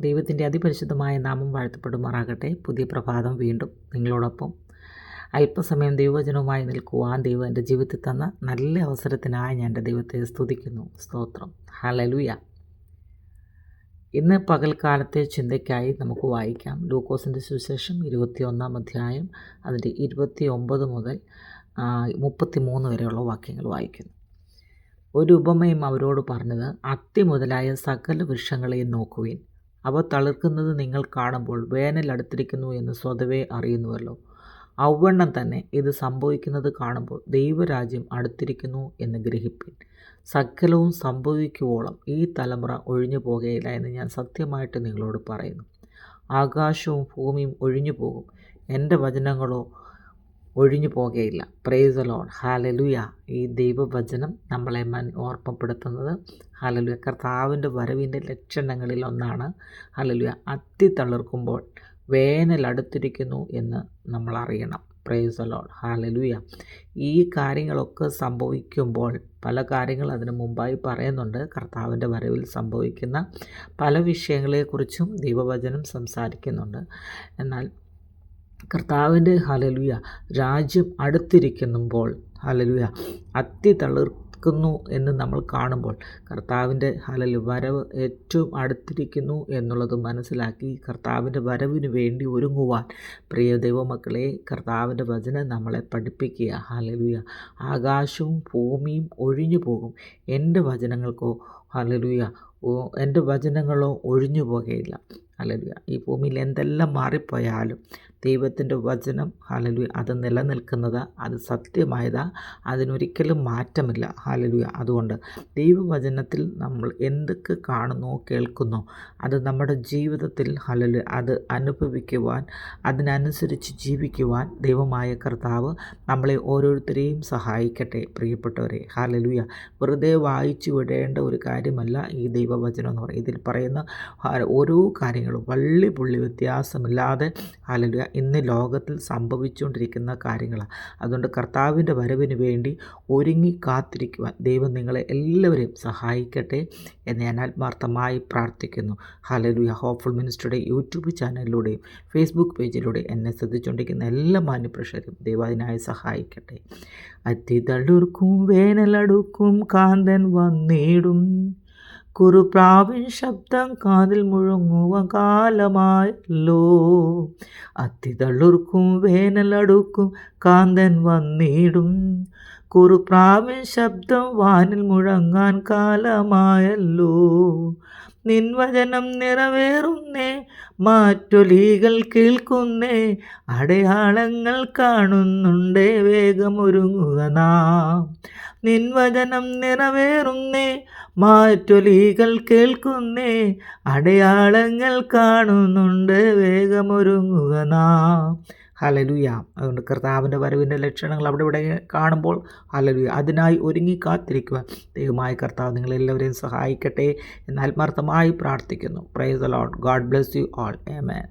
ദൈവത്തിന്റെ അതിപരിശുദ്ധമായ നാമം വാഴ്ത്തപ്പെടുമാറാകട്ടെ. പുതിയ പ്രഭാതം വീണ്ടും നിങ്ങളോടൊപ്പം. അല്പസമയം ദൈവവചനവുമായി നിൽക്കുവാൻ ദൈവം എന്റെ ജീവിതത്തിൽ തന്ന നല്ല അവസരത്തിനായി ഞാൻ എന്റെ ദൈവത്തെ സ്തുതിക്കുന്നു. സ്തോത്രം. ഹലലുയ ഇന്ന് പകൽക്കാലത്തെ ചിന്തയ്ക്കായി നമുക്ക് വായിക്കാം. ലൂക്കോസിന്റെ സുവിശേഷം ഇരുപത്തിയൊന്നാം അധ്യായം അതിന്റെ ഇരുപത്തി ഒമ്പത് മുതൽ മുപ്പത്തി മൂന്ന് വരെയുള്ള വാക്യങ്ങൾ വായിക്കുന്നു. ഒരു ഉപമയും അവരോട് പറഞ്ഞത് അത്തി മുതലായ സകല വൃക്ഷങ്ങളെയും നോക്കുവിൻ. അവ തളിർക്കുന്നത് നിങ്ങൾ കാണുമ്പോൾ വേനൽ അടുത്തിരിക്കുന്നു എന്ന് സ്വതവേ അറിയുന്നുവല്ലോ. ഔവണ്ണം തന്നെ ഇത് സംഭവിക്കുന്നത് കാണുമ്പോൾ ദൈവരാജ്യം അടുത്തിരിക്കുന്നു എന്ന് ഗ്രഹിപ്പിൻ. സകലവും സംഭവിക്കുവോളം ഈ തലമുറ ഒഴിഞ്ഞു പോകുകയില്ല എന്ന് ഞാൻ സത്യമായിട്ട് നിങ്ങളോട് പറയുന്നു. ആകാശവും ഭൂമിയും ഒഴിഞ്ഞു പോകും. എന്റെ വചനങ്ങളോ ഒഴിഞ്ഞു പോകുകയില്ല പ്രേസ് ലോൺ ഹാലലുയ ഈ ദൈവവചനം നമ്മളെ മൻ ഓർമ്മപ്പെടുത്തുന്നത്. ഹാലലുയ കർത്താവിന്റെ വരവിന്റെ ലക്ഷണങ്ങളിൽ ഒന്നാണ്. ഹാലലുയ അത്തി തളിർക്കുമ്പോൾ വേനൽ അടുത്തിരിക്കുന്നു എന്ന് നമ്മൾ അറിയണം. പ്രേസ് ലോൺ ഹാലലുയ ഈ കാര്യങ്ങളൊക്കെ സംഭവിക്കുമ്പോൾ പല കാര്യങ്ങൾ അതിന് മുമ്പായി പറയുന്നുണ്ട്. കർത്താവിന്റെ വരവിൽ സംഭവിക്കുന്ന പല വിഷയങ്ങളെക്കുറിച്ചും ദൈവവചനം സംസാരിക്കുന്നുണ്ട്. എന്നാൽ കർത്താവിന്റെ ഹലലുയ രാജ്യം അടുത്തിരിക്കുമ്പോൾ ഹലലുയ അത്തി തളിർക്കുന്നു എന്ന് നമ്മൾ കാണുമ്പോൾ കർത്താവിന്റെ ഹലലു വരവ് ഏറ്റവും അടുത്തിരിക്കുന്നു എന്നുള്ളത് മനസ്സിലാക്കി കർത്താവിന്റെ വരവിന് വേണ്ടി ഒരുങ്ങുവാൻ. പ്രിയ ദൈവമക്കളെ കർത്താവിന്റെ വചനം നമ്മളെ പഠിപ്പിക്കുക. ഹലലുയ ആകാശവും ഭൂമിയും ഒഴിഞ്ഞു പോകും. എന്റെ വചനങ്ങൾക്കോ ഹലലുയ എന്റെ വചനങ്ങളോ ഒഴിഞ്ഞു പോകുകയില്ല. അല്ലെങ്കിൽ ഈ ഭൂമിയിൽ എന്തെല്ലാം മാറിപ്പോയാലും ദൈവത്തിന്റെ വചനം ഹാലലു അത് നിലനിൽക്കുന്നത് അത് സത്യമായതാ അതിനൊരിക്കലും മാറ്റമില്ല. ഹാലലു അതുകൊണ്ട് ദൈവവചനത്തിൽ നമ്മൾ എന്തൊക്കെ കാണുന്നു കേൾക്കുന്നു അത് നമ്മുടെ ജീവിതത്തിൽ ഹലലു അത് അനുഭവിക്കുവാൻ അതിനനുസരിച്ച് ജീവിക്കുവാൻ ദൈവമായ കർത്താവ് നമ്മളെ ഓരോരുത്തരെയും സഹായിക്കട്ടെ പ്രിയപ്പെട്ടവരെ. ഹാലലുയ വെറുതെ വായിച്ചു വിടേണ്ട ഒരു കാര്യമല്ല ഈ ദൈവവചനം എന്ന് പറയുന്നത്. ഇതിൽ പറയുന്ന ഓരോ കാര്യങ്ങളും വള്ളി പുള്ളി വ്യത്യാസമില്ലാതെ ഹലലുയ ഇന്ന് ലോകത്തിൽ സംഭവിച്ചുകൊണ്ടിരിക്കുന്ന കാര്യങ്ങളാണ് അതുകൊണ്ട് കർത്താവിന്റെ വരവിന് വേണ്ടി ഒരുങ്ങി കാത്തിരിക്കുവാൻ ദൈവം നിങ്ങളെ എല്ലാവരെയും സഹായിക്കട്ടെ എന്ന് ഞാൻ ആത്മാർത്ഥമായി പ്രാർത്ഥിക്കുന്നു. ഹലലുയ ഹോപ്പ്ഫുൾ മിനിസ്റ്ററുടെ യൂട്യൂബ് ചാനലിലൂടെയും ഫേസ്ബുക്ക് പേജിലൂടെ എന്നെ ശ്രദ്ധിച്ചുകൊണ്ടിരിക്കുന്ന എല്ലാ മാന്യപ്രഷരും ദൈവാദിനായി സഹായിക്കട്ടെ. അത്തിതളുർക്കും വേനലടുക്കും കാന്തൻ വന്നിടും. കുറുപ്രാവിൻ ശബ്ദം കാതിൽ മുഴങ്ങുവ കാലമായല്ലോ അത്തിതള്ളുർക്കും വേനലടുക്കും കാന്തൻ വന്നിടും. കുറുപ്രാവിൻ ശബ്ദം വാനിൽ മുഴങ്ങാൻ കാലമായല്ലോ നിൻവചനം നിറവേറുന്നേ മാറ്റൊലികൾ കേൾക്കുന്നേ അടയാളങ്ങൾ കാണുന്നുണ്ടേ വേഗമൊരുങ്ങുക നാം. നിൻവചനം നിറവേറുന്നേ മാറ്റൊലികൾ കേൾക്കുന്നേ അടയാളങ്ങൾ കാണുന്നുണ്ട് വേഗമൊരുങ്ങുക നാം. ഹലലുയ അതുകൊണ്ട് കർത്താവിന്റെ വരവിന്റെ ലക്ഷണങ്ങൾ അവിടെ ഇവിടെ കാണുമ്പോൾ ഹലലുയ അതിനായി ഒരുങ്ങി കാത്തിരിക്കുക ദൈവമായ കർത്താവ് നിങ്ങളെല്ലാവരെയും സഹായിക്കട്ടെ എന്ന് ആത്മാർത്ഥമായി പ്രാർത്ഥിക്കുന്നു. Praise Lord God bless you all amen